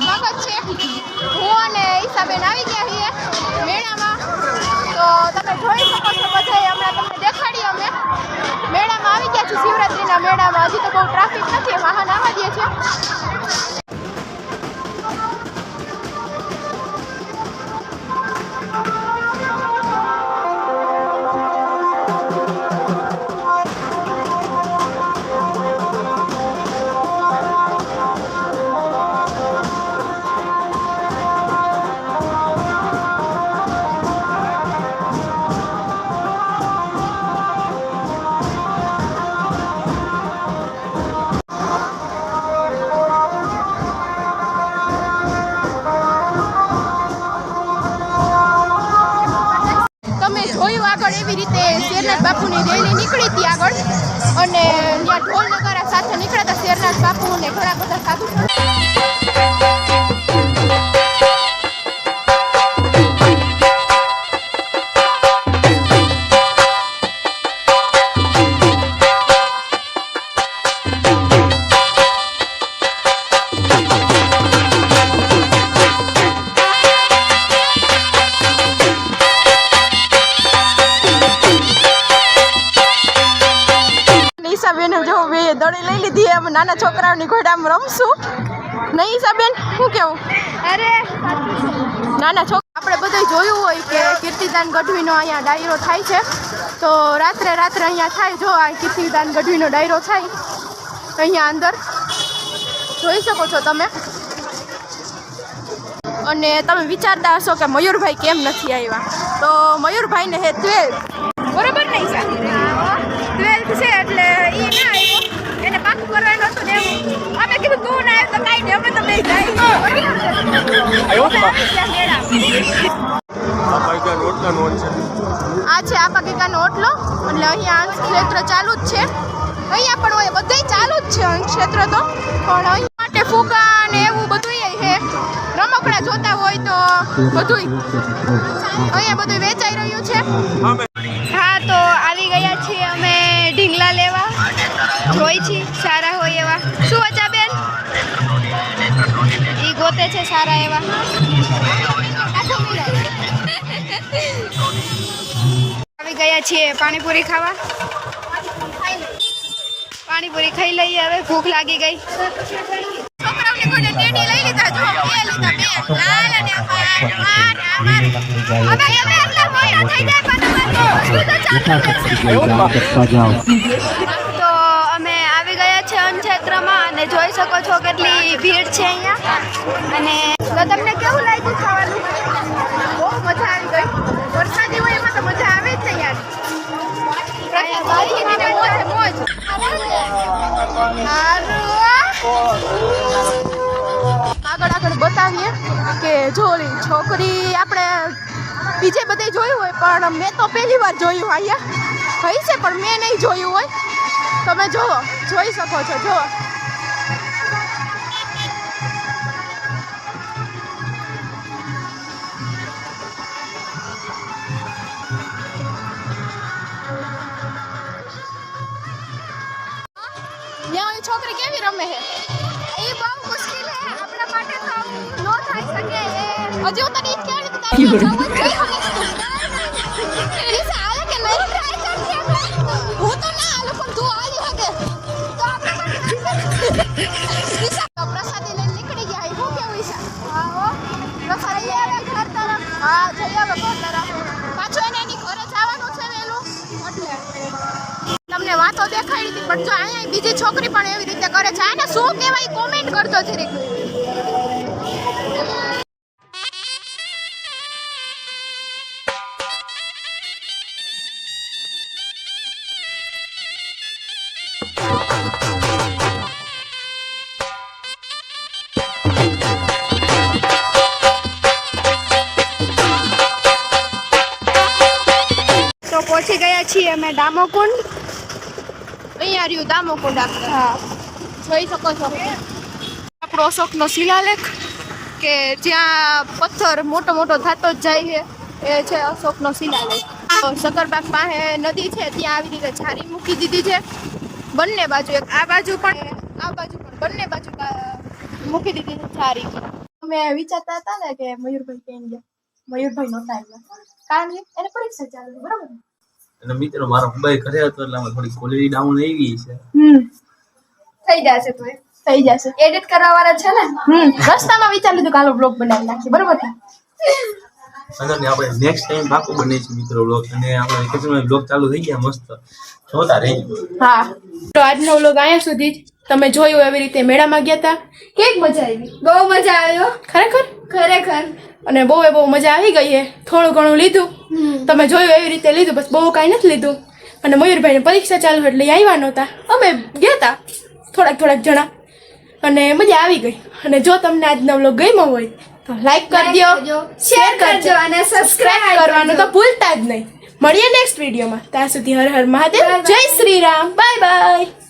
સ્વાગત છે. હું અને ઈશાબેન આવી ગયા છીએ મેળામાં. તો તમે જોઈ શકો છો બધા હમણાં તમને દેખાડીએ અમે. મેળામાં આવી ગયા છીએ. શિવરાત્રીના મેળામાં. હજી તો બહુ ટ્રાફિક નથી. વાહન આવવા દે છે. આગળ એવી રીતે શેરનાથ બાપુની રેલી નીકળી હતી આગળ. અને ત્યાં ઢોલ નગારા સાથે નીકળ્યા હતા શેરનાથ બાપુ ને ઘણા બધા સાધુ દડી લઈ લીધી એમ. નાના છોકરાઓની ઘોડામાં રમશું. નહીં ઈસાબેન શું કેવું? અરે નાના છોકરા આપણે બધું જોયું હોય કે કીર્તિદાન ગઢવીનો અહીંયા ડાયરો થાય છે. તો રાત્રે રાત્રે અહીંયા થાય. જો આ કીર્તિદાન ગઢવીનો ડાયરો થાય અહીંયા અંદર. જોઈ શકો છો તમે. અને તમે વિચારતા હશો કે મયુરભાઈ કેમ નથી આવ્યા? તો મયુરભાઈને હે ટ્વેલ્થ બરોબર નહીં સર કરવાનું હતું ને અમે કીધું તું ના આવ્યો તો કાંઈ નહીં. અમે તો બે આવ્યો તો બા. જાય આ છે. આ છે ઓટલો એટલે અહીંયા અંશ ક્ષેત્ર ચાલુ જ છે. અહીંયા પણ હોય બધાય ચાલુ જ છે અંશ ક્ષેત્ર તો. પણ અહીંયા માટે ફુગા ને એવું બધું છે. રમકડા જોતા હોય તો બધું અહીંયા બધું વેચાઈ રહ્યું છે. હા તો આવી ગયા છીએ અમે ઢીંગલા લેવા. જોઈ છીએ સારા શું વચ્ચા બેન? ઈ ગોતે છે સારા એવા. આવી ગયા છીએ પાણીપુરી ખાવા. પાણીપુરી ખાઈ લઈએ હવે ભૂખ લાગી ગઈ. છોકરાઓને કોઈને ટેડી લઈ લીધા? જો બે લીધા બે. લાલ અને અમાર અમાર અમે આટલા મોટા થઈ જાય પણ અમારે વસ્તુ તો ચાલુ રહેશે. તો અમે આવી ગયા છે અનક્ષેત્રમાં અને જોઈ શકો છો કેટલી ભીડ છે અહીંયા. અને તો તમને કેવું લાગ્યું ખાવાનું? બહુ મજા આવી ગઈ. વરસાદી હોય એમાં તો મજા આવે જ ને યાર. મોજ આગળ આગળ બતાવીએ કે જો છોકરી આપણે બીજે બધે જોયું હોય પણ મેં તો પહેલી વાર જોયું અહીંયા. હોય છે પણ મેં નહીં જોયું હોય. તમે જુઓ જોઈ શકો છો જુઓ. હજી તો હાલું શકે તો તો પ્રસાદી લઈને નીકળી ગયા હું કેવું હા હો ઘર તરફ હા જઈ આવે ઘર તરફ પાછું એને એની ઘરે જવાનું એટલે તમને વાતો દેખાડી હતી, પણ જો અહીંયા બીજી છોકરી પણ એવી રીતે કરે છે, આને શું કહેવાય? કોમેન્ટ કરતો જરીક. પહોંચી ગયા છીએ અમે દામોકુંડ અહીંયા રહ્યું દામોકુંડ આપણે. હા. જોઈ શકો છો. આપણો અશોકનો શિલાલેખ કે જ્યાં પથ્થર મોટો મોટો થતો જ જાય છે એ છે અશોકનો શિલાલેખ. શકરબાગ પાસે નદી છે ત્યાં આવી રીતે ઝારી મૂકી દીધી છે. બંને બાજુ એક આ બાજુ પણ આ બાજુ પણ બંને બાજુ મૂકી દીધી છે ઝારી. અમે વિચારતા હતા ને કે મયુરભાઈ ક્યાં ગયા. મયુરભાઈ નહોતા આવ્યા કારણ કે એને પરીક્ષા ચાલુ બરાબર? અને મિત્રો મારો મોબાઈલ ઘરે હતો એટલે આમાં થોડી ક્વોલિટી ડાઉન આવી છે. થઈ જશે તો થઈ જશે. એડિટ કરવા વાળા છે ને? હમ. રસ્તામાં વિચાર લીધું કાલો બ્લોગ બનાવી નાખીએ બરોબર ને? વાંધો નહીં આપણે નેક્સ્ટ ટાઈમ પાકો બને છે મિત્રો બ્લોગ અને આપણે વેકેશનમાં બ્લોગ ચાલુ થઈ ગયા મસ્ત. જોતા રહેજો. હા. તો આજનો બ્લોગ અહીંયા સુધી તમે જોયું એવી રીતે મેળામાં ગયા હતા કેક મજા આવી. બહુ મજા આવ્યો. ખરેખર? ખરેખર. અને બહુ એ બહુ મજા આવી ગઈ હે. થોડું ઘણું લીધું. તમે જોયું એવી રીતે લીધું બસ બહુ કાંઈ નથી લીધું. અને મયુરભાઈને પરીક્ષા ચાલુ એટલે આવ્યા નહોતા. અમે ગયા હતા થોડાક થોડાક જણા. અને મજા આવી ગઈ. અને જો તમને આજનો વ્લોગ ગમ્યો હોય તો લાઈક કરજો શેર કરજો અને સબસ્ક્રાઇબ કરવાનું તો ભૂલતા જ નહીં. મળીએ નેક્સ્ટ વિડીયોમાં ત્યાં સુધી હર હર મહાદેવ. જય શ્રી રામ. Bye bye